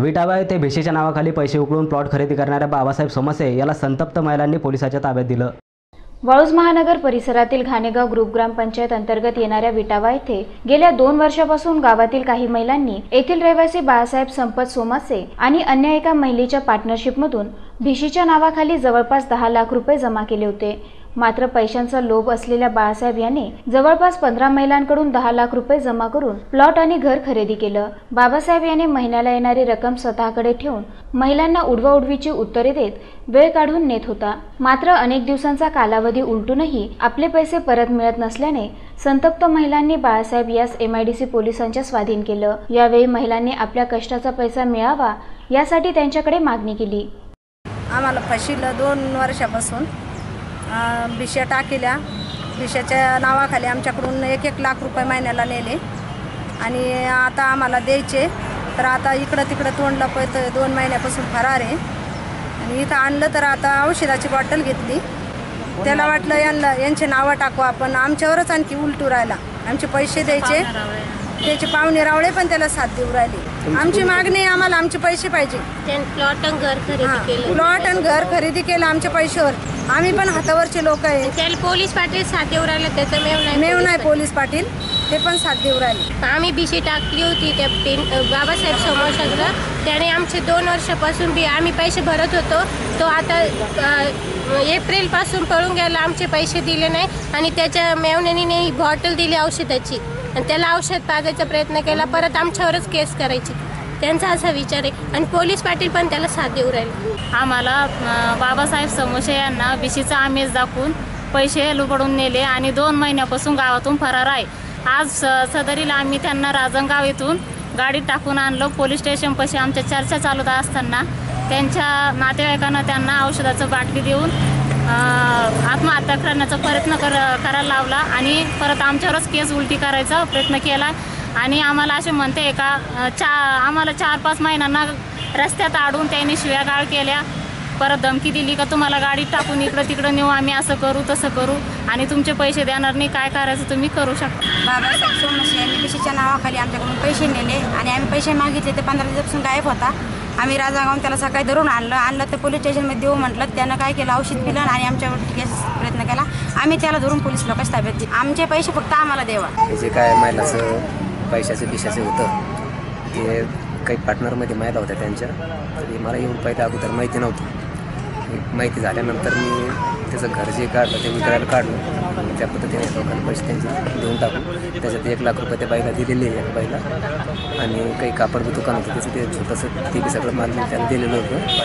विटावा येथे भिशीच्या नावाखाली पैसे उकळून प्लॉट खरेदी करणाऱ्या बाबासाहेब सोमसे याला संतप्त महिलांनी पोलिसाच्या ताब्यात दिलं. वाळूज महानगर परिसरातील घाणेगाव ग्रुप ग्रामपंचायत अंतर्गत येणाऱ्या विटावा येथे गेल्या दोन वर्षापासून गावातील काही महिलांनी येथील रहिवासी बाळासाहेब संपत सोमासे आणि अन्य एका महिलेच्या पार्टनरशिपमधून भिशीच्या नावाखाली जवळपास दहा लाख रुपये जमा केले होते. मात्र पैशांचा लोभ असलेल्या बाळासाहेब यांनी जवळपास पंधरा महिलांकडून दहा लाख रुपये जमा करून प्लॉट आणि घर खरेदी केलं. बाबासाहेब यांनी महिन्याला येणारी रक्कम स्वतःकडे ठेवून महिलांना उडवाउडवीची उत्तरे देत वेळ काढून नेत होता. मात्र अनेक दिवसांचा कालावधी उलटूनही आपले पैसे परत मिळत नसल्याने संतप्त महिलांनी बाळासाहेब यास एमआयडीसी पोलिसांच्या स्वाधीन केलं. यावेळी महिलांनी आपल्या कष्टाचा पैसा मिळावा यासाठी त्यांच्याकडे मागणी केली. आम्हाला फशीला दोन वर्षापासून. अं, भिश्या टाकिल्या. भिशाच्या नावाखाली आमच्याकडून एक एक लाख रुपये महिन्याला नेले. आणि आता आम्हाला द्यायचे. तर आता इकडं तिकडं तोंड लपत दोन महिन्यापासून फरार आहे. आणि इथं आणलं तर आता औषधाची बॉटल घेतली. त्याला वाटलं यांना यांचे नावं टाकू आपण. आमच्यावरच आणखी उलटू राहिला. आमचे पैसे द्यायचे. त्याचे पाहुणे रावळे पण त्याला साथ देऊ राहिले. आमची मागणी आहे आम्हाला आमचे पैसे पाहिजे. प्लॉट आणि घर खरेदी केलं. प्लॉट आणि घर खरेदी केलं आमच्या पैशावर. आम्ही पण हातावरचे लोक आहे. त्याला पोलीस पाटील साथ देऊ राहिले त्याचं मेव नाही मेव नाही पोलीस पाटील ते पण साथ देऊ राहिले. आम्ही बिशी टाकली होती त्या पेन बाबासाहेब समोरला त्याने आमचे दोन वर्षापासून बी आम्ही पैसे भरत होतो. तो आता एप्रिलपासून पळून गेला आमचे पैसे दिले नाही. आणि त्याच्या मेवण्याने बॉटल दिली औषधाची. आणि त्याला औषध पाजायचा प्रयत्न केला. परत आमच्यावरच केस करायची. त्यांचा असा विचार आहे. आणि पोलीस पाटील पण त्याला साथ देऊ राहील. आम्हाला अं, बाबासाहेब समोसे यांना विशीचा आमेज दाखवून पैसे लुबडून नेले आणि दोन महिन्यापासून गावातून फरार आहे. आज स- सदरीला आम्ही त्यांना राजनगाव येथून गाडीत टाकून आणलं. पोलीस स्टेशनपाशी आमच्या चर्चा चालू असताना त्यांच्या नातेवाईकांना त्यांना औषधाचं बाटली देऊन अं, आत्महत्या करण्याचा प्रयत्न कर करायला लावला आणि परत आमच्यावरच केस उलटी करायचा प्रयत्न केला. आणि आम्हाला असे म्हणते का चा आम्हाला चार पाच महिन्यांना रस्त्यात आडून त्यांनी शिव्यागाळ केल्या. परत धमकी दिली का तुम्हाला गाडीत टाकून इकडं तिकडं नेऊ आम्ही असं करू तसं करू आणि तुमचे पैसे देणार नाही काय करायचं तुम्ही करू शकता. बाबासाहेब सोमशी यांनी पिशीच्या नावाखाली आमच्याकडून पैसे नेले आणि आम्ही पैसे मागितले ते पंधरा दिवसापासून गायब होता. आम्ही राजागावून त्याला सकाळी धरून आणलं आणलं तर पोलीस स्टेशनमध्ये देऊ म्हटलं. त्यानं काय केलं औषध पिलं आणि आमच्यावर केस प्रयत्न केला. आम्ही त्याला धरून पोलीस लोकांच्या ताब्यात आमचे पैसे फक्त आम्हाला द्यावा. हे काय महिलाचं पैशाचं पिशाचं होतं. ते काही पार्टनरमध्ये माहिती होत्या त्यांच्या. तरी मला येऊन पाहिजे अगोदर माहिती नव्हती. माहिती झाल्यानंतर मी त्याचं घर जे काढलं ते विकायला काढलं. त्या पद्धतीने लोकांना पैसे त्यांचे देऊन टाकून त्याच्यात एक लाख रुपये त्या बाईला दिलेले आहे बाईला. आणि काही कापड दुकान होतं त्याचं ते छोटंसं ते बी सगळं माल मी त्याला दिलेलं होतं.